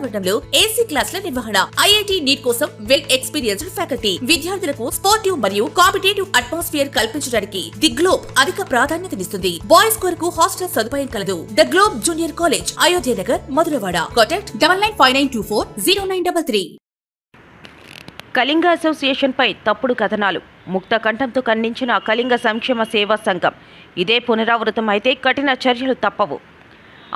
వాతావరణంలో ఏసీ క్లాసుల నిర్వహణ ఐఐటి నీట్ కోసం వెల్ ఎక్స్పీరియన్స్డ్ ఫ్యాకల్టీ విద్యార్థులకు స్పోర్టివ్ మరియు కాంపిటేటివ్ అట్మాస్ఫియర్ కల్పించడానికి ది గ్లోబ్ అధిక ప్రాధాన్యతనిస్తుంది బాయ్స్ కొరకు హాస్టల్ సదుపాయం కలదు. The Globe junior college Ayodhya Nagar Madhurawada. Contact double nine five nine two four zero nine double three Kalinga అసోసియేషన్పై తప్పుడు కథనాలు. ముక్త కంఠంతో ఖండించిన కళింగ సంక్షేమ సేవా సంఘం. ఇదే పునరావృతం అయితే కఠిన చర్యలు తప్పవు.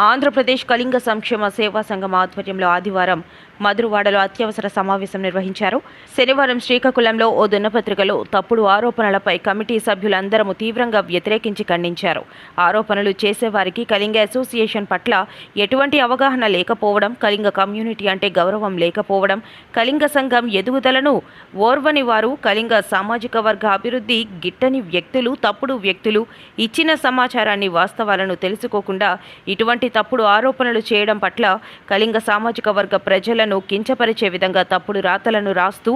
ఆంధ్రప్రదేశ్ కళింగ సంక్షేమ సేవా సంఘం ఆధ్వర్యంలో ఆదివారం మధురవాడలో అత్యవసర సమావేశం నిర్వహించారు. శనివారం శ్రీకాకుళంలో ఓ దినపత్రికలో తప్పుడు ఆరోపణలపై కమిటీ సభ్యులందరము తీవ్రంగా వ్యతిరేకించి ఖండించారు. ఆరోపణలు చేసేవారికి కళింగ అసోసియేషన్ పట్ల ఎటువంటి అవగాహన లేకపోవడం కళింగ కమ్యూనిటీ అంటే గౌరవం లేకపోవడం కళింగ సంఘం ఎదుగుదలను ఓర్వని వారు కళింగ సామాజిక వర్గ అభివృద్ధి గిట్టని వ్యక్తులు తప్పుడు వ్యక్తులు ఇచ్చిన సమాచారాన్ని వాస్తవాలను తెలుసుకోకుండా ఇటువంటి తప్పుడు ఆరోపణలు చేయడం పట్ల కళింగ సామాజిక వర్గ వ్యక్తులను కించపరిచే విధంగా తప్పుడు రాతలను రాస్తూ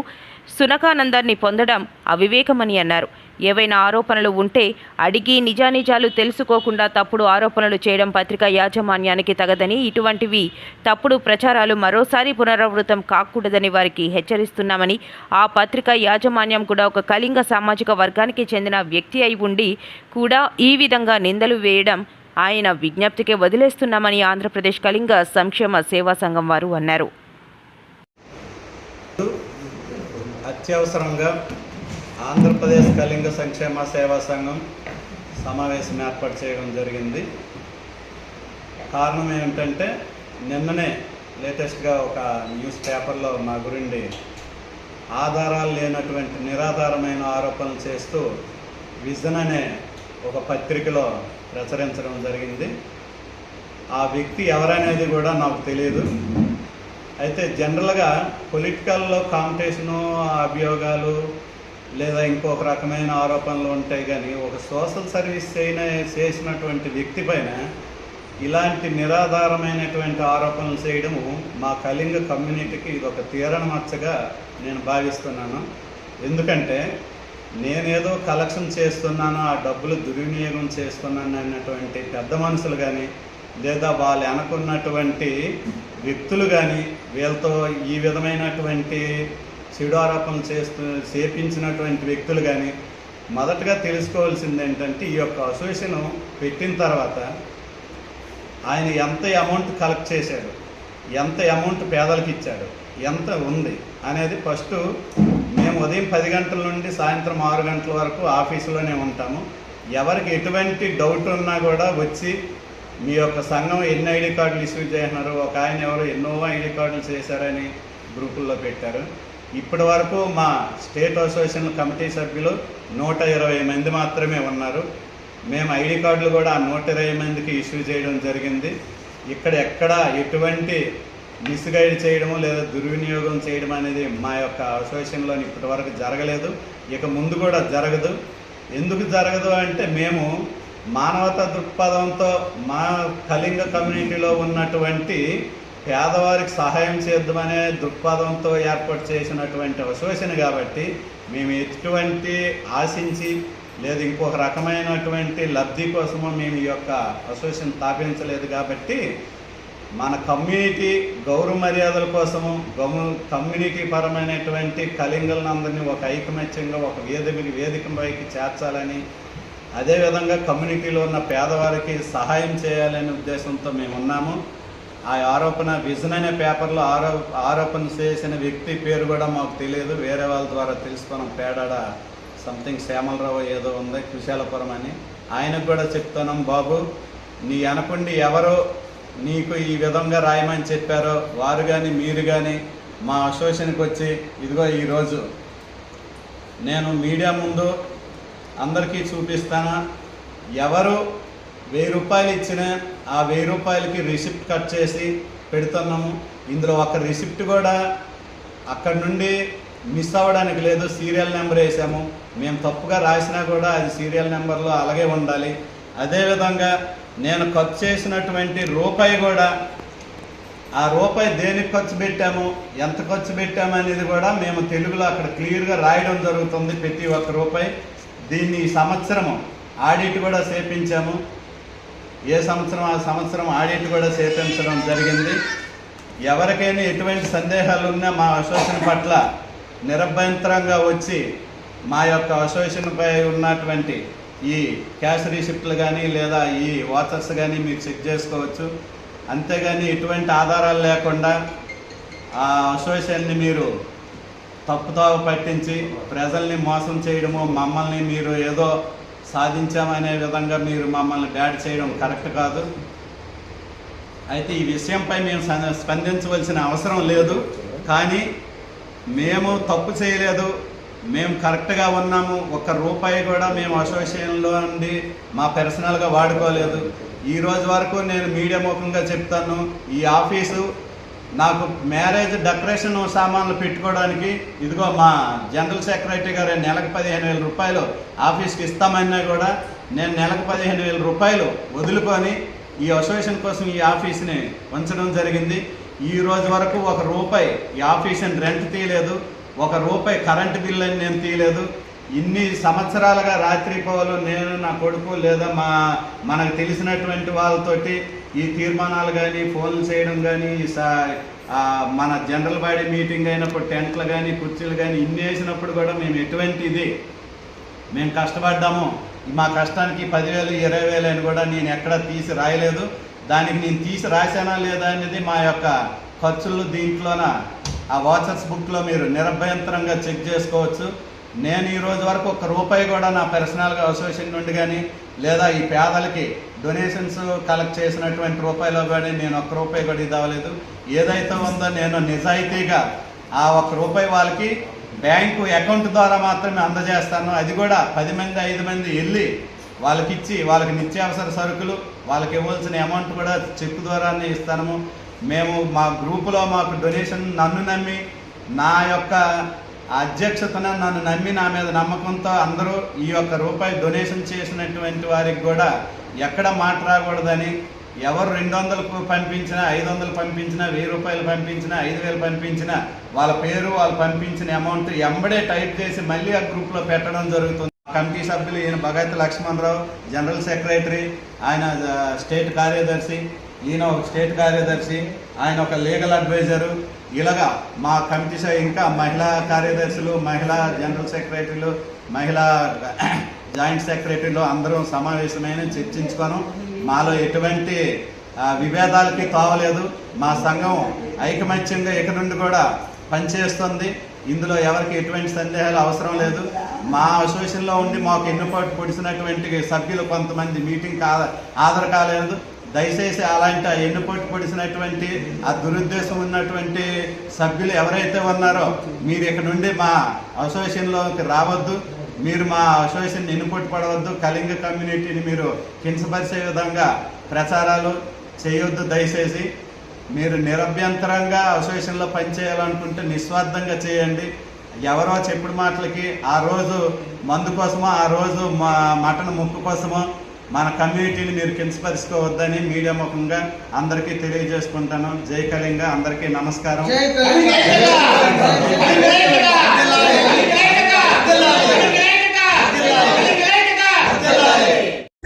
సునకానందాన్ని పొందడం అవివేకమని అన్నారు. ఏవైనా ఆరోపణలు ఉంటే అడిగి నిజానిజాలు తెలుసుకోకుండా తప్పుడు ఆరోపణలు చేయడం పత్రికా యాజమాన్యానికి తగదని ఇటువంటివి తప్పుడు ప్రచారాలు మరోసారి పునరావృతం కాకూడదని వారికి హెచ్చరిస్తున్నామని ఆ పత్రికా యాజమాన్యం కూడా ఒక కళింగ సామాజిక వర్గానికి చెందిన వ్యక్తి అయి ఉండి కూడా ఈ విధంగా నిందలు వేయడం ఆయన విజ్ఞప్తికే వదిలేస్తున్నామని ఆంధ్రప్రదేశ్ కళింగ సంక్షేమ సేవా సంఘం వారు అన్నారు. అత్యవసరంగా ఆంధ్రప్రదేశ్ కళింగ సంక్షేమ సేవా సంఘం సమావేశం ఏర్పాటు చేయడం జరిగింది. కారణం ఏమిటంటే నిన్ననే లేటెస్ట్గా ఒక న్యూస్ పేపర్లో మా గురించి ఆధారాలు లేనటువంటి నిరాధారమైన ఆరోపణలు చేస్తూ విజన్ అనే ఒక పత్రికలో ప్రచురించడం జరిగింది. ఆ వ్యక్తి ఎవరనేది కూడా నాకు తెలియదు. అయితే జనరల్గా పొలిటికల్లో కాంపిటీషను అభియోగాలు లేదా ఇంకొక రకమైన ఆరోపణలు ఉంటాయి కానీ ఒక సోషల్ సర్వీస్ అయిన చేసినటువంటి వ్యక్తి పైన ఇలాంటి నిరాధారమైనటువంటి ఆరోపణలు చేయడము మా కళింగ కమ్యూనిటీకి ఇది ఒక తీరణ మచ్చగా నేను భావిస్తున్నాను. ఎందుకంటే నేనేదో కలెక్షన్ చేస్తున్నాను ఆ డబ్బులు దుర్వినియోగం చేస్తున్నాను అన్నటువంటి పెద్ద మనుషులు కానీ లేదా వాళ్ళు అనుకున్నటువంటి వ్యక్తులు కానీ వీళ్ళతో ఈ విధమైనటువంటి చెడు ఆరోపణలు చేస్తూ చేపించినటువంటి వ్యక్తులు కానీ మొదటగా తెలుసుకోవాల్సింది ఏంటంటే ఈ యొక్క అసోసియేషన్ పెట్టిన తర్వాత ఆయన ఎంత అమౌంట్ కలెక్ట్ చేశాడు ఎంత అమౌంట్ పేదలకు ఇచ్చాడు ఎంత ఉంది అనేది ఫస్ట్ మేము ఉదయం పది గంటల నుండి సాయంత్రం ఆరు గంటల వరకు ఆఫీసులోనే ఉంటాము. ఎవరికి ఎటువంటి డౌట్ ఉన్నా కూడా వచ్చి మీ యొక్క సంఘం ఎన్ని ఐడి కార్డులు ఇష్యూ చేస్తున్నారు ఒక ఆయన ఎవరు ఎన్నో ఐడి కార్డులు చేశారని గ్రూపుల్లో పెట్టారు. ఇప్పటి వరకు మా స్టేట్ అసోసియేషన్ కమిటీ సభ్యులు నూట ఇరవై మంది మాత్రమే ఉన్నారు. మేము ఐడి కార్డులు కూడా ఆ నూట ఇరవై మందికి ఇష్యూ చేయడం జరిగింది. ఇక్కడ ఎక్కడ ఎటువంటి మిస్గైడ్ చేయడము లేదా దుర్వినియోగం చేయడం అనేది మా యొక్క అసోసియేషన్లో ఇప్పటివరకు జరగలేదు. ఇక ముందు కూడా జరగదు. ఎందుకు జరగదు అంటే మేము మానవత దృక్పథంతో మా కళింగ కమ్యూనిటీలో ఉన్నటువంటి పేదవారికి సహాయం చేద్దామనే దృక్పథంతో ఏర్పాటు చేసినటువంటి అసోసియేషన్ కాబట్టి మేము ఎటువంటి ఆశించి లేదు ఇంకొక రకమైనటువంటి లబ్ధి కోసమో మేము ఈ యొక్క అసోసియేషన్ స్థాపించలేదు కాబట్టి మన కమ్యూనిటీ గౌరవ మర్యాదల కోసము గము కమ్యూనిటీ పరమైనటువంటి కలింగలందరినీ ఒక ఐకమత్యంగా ఒక వేదిక వేదికపైకి చేర్చాలని అదేవిధంగా కమ్యూనిటీలో ఉన్న పేదవారికి సహాయం చేయాలనే ఉద్దేశంతో మేము ఉన్నాము. ఆ ఆరోపణ విజన్ అనే పేపర్లో ఆరో ఆరోపణ చేసిన వ్యక్తి పేరు కూడా మాకు తెలియదు. వేరే వాళ్ళ ద్వారా తెలుసుకున్నాం. పేడాడ సంథింగ్ శ్యామలరావు ఏదో ఉంది కుశాలపురం అని. ఆయనకు కూడా చెప్తున్నాం బాబు నీ అనకుండి ఎవరో నీకు ఈ విధంగా రాయమని చెప్పారో వారు కానీ మీరు కానీ మా అసోసియేషన్కి వచ్చి ఇదిగో ఈరోజు నేను మీడియా ముందు అందరికీ చూపిస్తాను? ఎవరు వెయ్యి రూపాయలు ఇచ్చిన ఆ వెయ్యి రూపాయలకి రిసిప్ట్ కట్ చేసి పెడుతున్నాము ఇందులో ఒక రిసిప్ట్ కూడా అక్కడ నుండి మిస్ అవ్వడానికి లేదు. సీరియల్ నెంబర్ వేసాము. మేము తప్పుగా రాసినా కూడా అది సీరియల్ నెంబర్లో అలాగే ఉండాలి. అదేవిధంగా నేను ఖర్చు చేసినటువంటి రూపాయి కూడా ఆ రూపాయి దేనికి ఖర్చు పెట్టాము? ఎంత ఖర్చు పెట్టాము అనేది కూడా మేము తెలుగులో అక్కడ క్లియర్గా రాయడం జరుగుతుంది ప్రతి ఒక్క రూపాయి. దీన్ని సంవత్సరము ఆడిట్ కూడా చేపించాము. ఏ సంవత్సరం ఆ సంవత్సరం ఆడిట్ కూడా చేపించడం జరిగింది. ఎవరికైనా ఎటువంటి సందేహాలు ఉన్నా మా అసోసియేషన్ పట్ల నిరభ్యంతరంగా వచ్చి మా యొక్క అసోసియేషన్పై ఉన్నటువంటి ఈ క్యాష్ రిసిప్ట్లు కానీ లేదా ఈ వాచర్స్ కానీ మీరు చెక్ చేసుకోవచ్చు. అంతేగాని ఎటువంటి ఆధారాలు లేకుండా ఆ అసోసియేషన్ని మీరు తప్పుదోవ పట్టించి ప్రజల్ని మోసం చేయడము మమ్మల్ని మీరు ఏదో సాధించామనే విధంగా మీరు మమ్మల్ని బ్యాడ్ చేయడం కరెక్ట్ కాదు. అయితే ఈ విషయంపై మేము స్పందించవలసిన అవసరం లేదు. కానీ మేము తప్పు చేయలేదు. మేము కరెక్ట్గా ఉన్నాము. ఒక్క రూపాయి కూడా మేము అసోసియేషన్లో నుండి మా పర్సనల్గా వాడుకోలేదు. ఈ రోజు వరకు నేను మీడియా ముఖంగా చెప్తాను ఈ ఆఫీసు నాకు మ్యారేజ్ డెకరేషన్ సామాన్లు పెట్టుకోవడానికి ఇదిగో మా జనరల్ సెక్రటరీ గారు నెలకు పదిహేను వేల రూపాయలు ఆఫీస్కి ఇస్తామన్నా కూడా నేను నెలకు పదిహేను వేల రూపాయలు వదులుకొని ఈ అసోసియేషన్ కోసం ఈ ఆఫీస్ని ఉంచడం జరిగింది. ఈ రోజు వరకు ఒక రూపాయి ఈ ఆఫీస్ని రెంట్ తీయలేదు. ఒక రూపాయి కరెంటు బిల్ అని నేను తీయలేదు. ఇన్ని సంవత్సరాలుగా రాత్రిపోలు నేను నా కొడుకు లేదా మా మనకు తెలిసినటువంటి వాళ్ళతోటి ఈ తీర్మానాలు కానీ ఫోన్లు చేయడం కానీ సా- మన జనరల్ బాడీ మీటింగ్ అయినప్పుడు టెంట్లు కానీ కుర్చీలు కానీ ఇన్ని వేసినప్పుడు కూడా మేము ఎటువంటి ఇది మేము కష్టపడ్డాము. మా కష్టానికి పదివేలు ఇరవై వేలు అని కూడా నేను ఎక్కడ తీసి రాయలేదు. దానికి నేను తీసి రాశానా లేదా అనేది మా యొక్క ఖర్చులు దీంట్లోన ఆ వాచర్స్ బుక్లో మీరు నిరభ్యంతరంగా చెక్ చేసుకోవచ్చు. నేను ఈ రోజు వరకు ఒక్క రూపాయి కూడా నా పర్సనల్గా అసోసియేషన్ నుండి కానీ లేదా ఈ పేదలకి డొనేషన్స్ కలెక్ట్ చేసినటువంటి రూపాయలు కానీ నేను ఒక్క రూపాయి కూడా ఇది అవ్వలేదు. ఏదైతే ఉందో నేను నిజాయితీగా ఆ ఒక్క రూపాయి వాళ్ళకి బ్యాంకు అకౌంట్ ద్వారా మాత్రమే అందజేస్తాను. అది కూడా పది మంది ఐదు మంది వెళ్ళి వాళ్ళకి ఇచ్చి వాళ్ళకి నిత్యావసర సరుకులు వాళ్ళకి ఇవ్వాల్సిన అమౌంట్ కూడా చెక్ ద్వారానే ఇస్తాము మేము మా గ్రూపులో మాకు డొనేషన్ నన్ను నమ్మి నా యొక్క అధ్యక్షతన నన్ను నమ్మి నా మీద నమ్మకంతో అందరూ ఈ యొక్క రూపాయి డొనేషన్ చేసినటువంటి వారికి కూడా ఎక్కడ మాట రాకూడదని ఎవరు రెండు వందలు పంపించినా ఐదు వందలు పంపించినా వెయ్యి రూపాయలు పంపించినా ఐదు వేలు పంపించినా వాళ్ళ పేరు వాళ్ళు పంపించిన అమౌంట్ ఎంబడే టైప్ చేసి మళ్ళీ ఆ గ్రూప్లో పెట్టడం జరుగుతుంది. కమిటీ సభ్యులు ఈయన భగత్ లక్ష్మణరావు జనరల్ సెక్రటరీ ఆయన స్టేట్ కార్యదర్శి ఈయన ఒక స్టేట్ కార్యదర్శి ఆయన ఒక లీగల్ అడ్వైజరు. ఇలాగా మా కమిటీ ఇంకా మహిళా కార్యదర్శులు మహిళా జనరల్ సెక్రటరీలు మహిళా జాయింట్ సెక్రటరీలు అందరం సమావేశమైన చర్చించుకోను. మాలో ఎటువంటి విభేదాలకి తావలేదు. మా సంఘం ఐకమత్యంగా ఇక నుండి కూడా పనిచేస్తుంది. ఇందులో ఎవరికి ఎటువంటి సందేహాలు అవసరం లేదు. మా అసోసియేషన్లో ఉండి మాకు ఎన్నుపాటు పొడిచినటువంటి సభ్యులు కొంతమంది మీటింగ్ కా హాజరు కాలేదు. దయచేసి అలాంటి ఎన్నుపాటు పొడిసినటువంటి పొడిచినటువంటి ఆ దురుద్దేశం ఉన్నటువంటి సభ్యులు ఎవరైతే ఉన్నారో మీరు ఇక్కడ నుండి మా అసోసియేషన్లోకి రావద్దు. మీరు మా అసోసియేషన్ ఎన్నుపాటు పడవద్దు. కళింగ కమ్యూనిటీని మీరు కించపరిచే విధంగా ప్రచారాలు చేయొద్దు దయచేసి. మీరు నిరభ్యంతరంగా అసోసియేషన్లో పనిచేయాలనుకుంటే నిస్వార్థంగా చేయండి. ఎవరో చెప్పుడు మాటలకి ఆ రోజు మందు కోసమో ఆ రోజు మా మటన్ ముక్కు కోసమో మన కమ్యూనిటీని మీరు కించపరుచుకోవద్దని మీడియా ముఖంగా అందరికీ తెలియజేసుకుంటాను. జై కళింగ అందరికీ నమస్కారం.